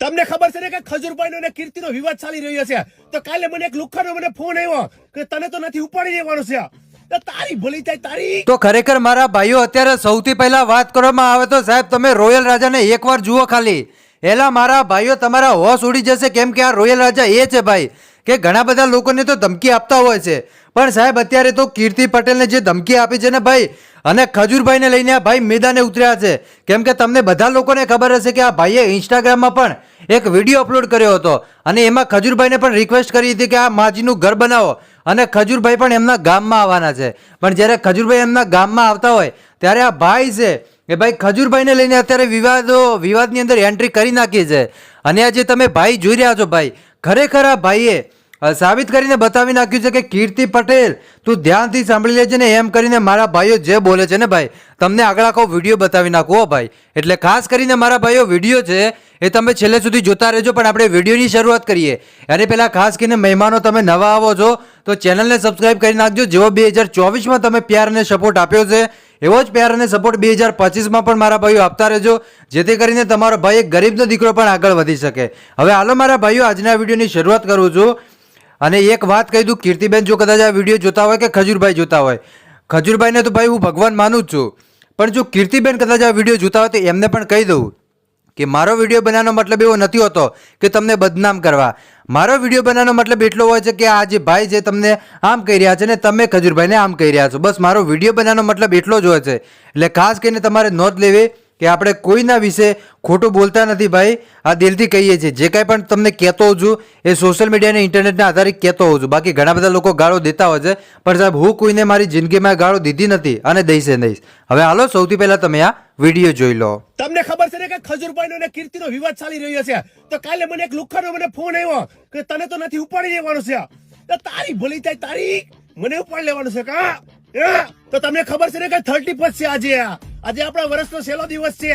તમને ખબર છે ને કે ખજૂરભાઈ અને કીર્તિનો વિવાદ ચાલી રહ્યો છે. તો કાલે મને એક લુખ્ખાનો મને ફોન આવ્યો કે તને તો નથી ઉપાડી દેવાનો છે. તારી ભલી થાય, તારી તો ખરેખર મારા ભાઈઓ, અત્યારે સૌથી પહેલા વાત કરવામાં આવે તો સાહેબ, તમે રોયલ રાજાને એકવાર જુઓ ખાલી. એલા મારા ભાઈઓ, તમારા હોશ ઉડી જશે કેમ કે આ રોયલ રાજા એ છે ભાઈ, કે ઘણા બધા લોકોને તો ધમકી આપતા હોય છે. પણ સાહેબ, અત્યારે તો કીર્તિ પટેલને જે ધમકી આપી છે ને ભાઈ અને ખજૂરભાઈને લઈને આ ભાઈ મેદાને ઉતર્યા છે. કેમ કે તમને બધા લોકોને ખબર હશે કે આ ભાઈએ ઇન્સ્ટાગ્રામમાં પણ એક વીડિયો અપલોડ કર્યો હતો. અને એમાં ખજૂરભાઈને પણ રિક્વેસ્ટ કરી હતી કે આ માજીનું ઘર બનાવો. અને ખજૂરભાઈ પણ એમના ગામમાં આવવાના છે. પણ જ્યારે ખજૂરભાઈ એમના ગામમાં આવતા હોય, ત્યારે આ ભાઈ છે એ ભાઈ ખજૂરભાઈને લઈને અત્યારે વિવાદો, વિવાદની અંદર એન્ટ્રી કરી નાખી છે. અને આ જે તમે ભાઈ જોઈ રહ્યા છો ભાઈ, ખરેખર આ ભાઈએ સાબિત કરીને બતાવી નાખ્યું છે કે કીર્તિ પટેલ, તું ધ્યાનથી સાંભળી લેજે ને એમ કરીને મારા ભાઈઓ જે બોલે છે ને ભાઈ, તમને આગળ આખો વીડિયો બતાવી નાખો હો ભાઈ. એટલે ખાસ કરીને મારા ભાઈઓ, વીડિયો છે એ તમે છેલ્લે સુધી જોતા રહેજો, પણ આપણે વિડીયોની શરૂઆત કરીએ. એની પહેલાં ખાસ કરીને મહેમાનો તમે નવા આવો છો, તો ચેનલને સબસ્ક્રાઇબ કરી નાખજો, જેવો બે હજાર ચોવીસમાં તમે પ્યાર અને સપોર્ટ આપ્યો છે, એવો જ પ્યાર અને સપોર્ટ બે હજાર પચીસમાં પણ મારા ભાઈઓ આપતા રહેજો, જેથી કરીને તમારો ભાઈ એક ગરીબનો દીકરો પણ આગળ વધી શકે. હવે હાલો મારા ભાઈઓ, આજના વિડીયોની શરૂઆત કરું છું. અને એક વાત કહી દઉં, કીર્તિબેન જો કદાચ આ વીડિયો જોતા હોય કે ખજૂરભાઈ જોતા હોય? ખજૂરભાઈને તો ભાઈ હું ભગવાન માનું જ છું. પણ જો કીર્તિબેન કદાચ આ વીડિયો જોતા હોય તો એમને પણ કહી દઉં કે મારો વીડિયો બનાવવાનો મતલબ એવો નથી હોતો કે તમને બદનામ કરવા. મારો વીડિયો બનાવવાનો મતલબ એટલો હોય છે કે આ જે ભાઈ છે તમને આમ કહી રહ્યા છે ને તમે ખજૂરભાઈને આમ કહી રહ્યા છો. બસ મારો વીડિયો બનાવવાનો મતલબ એટલો જ હોય છે. એટલે ખાસ કરીને તમારે નોંધ લેવી કે આપણે કોઈના વિશે ખોટું બોલતા નથી ભાઈ. આ દિલથી કહીએ છીએ. જે કાંઈ પણ તમને કહેતો હોઉં છું, એ સોશિયલ મીડિયા અને ઇન્ટરનેટના આધારે કહેતો હોઉં છું. બાકી ઘણા બધા લોકો ગાળો દેતા હોય છે, પણ સાહેબ, હું કોઈને મારી જિંદગીમાં ગાળો દીધી નથી અને દઈશે નહીં હવે હાલો, સૌથી પહેલાં તમે આ વીડિયો જોઈ લો. તમને ખબર છે ને કે ખજૂરભાઈ અને કીર્તિનો વિવાદ ચાલી રહ્યો છે. તો કાલે મને એક લુખ્ખાનો મને ફોન આવ્યો કે તને તો નથી ઉપાડી લેવાનો છે. તો તારી ભલી થાય, તારી મને ઉપાડી લેવાનો છે કા? તો તમને ખબર છે ને કે થર્ટી ફર્સ્ટ છે આજે આજે આપણા વર્ષનો છેલ્લો દિવસ છે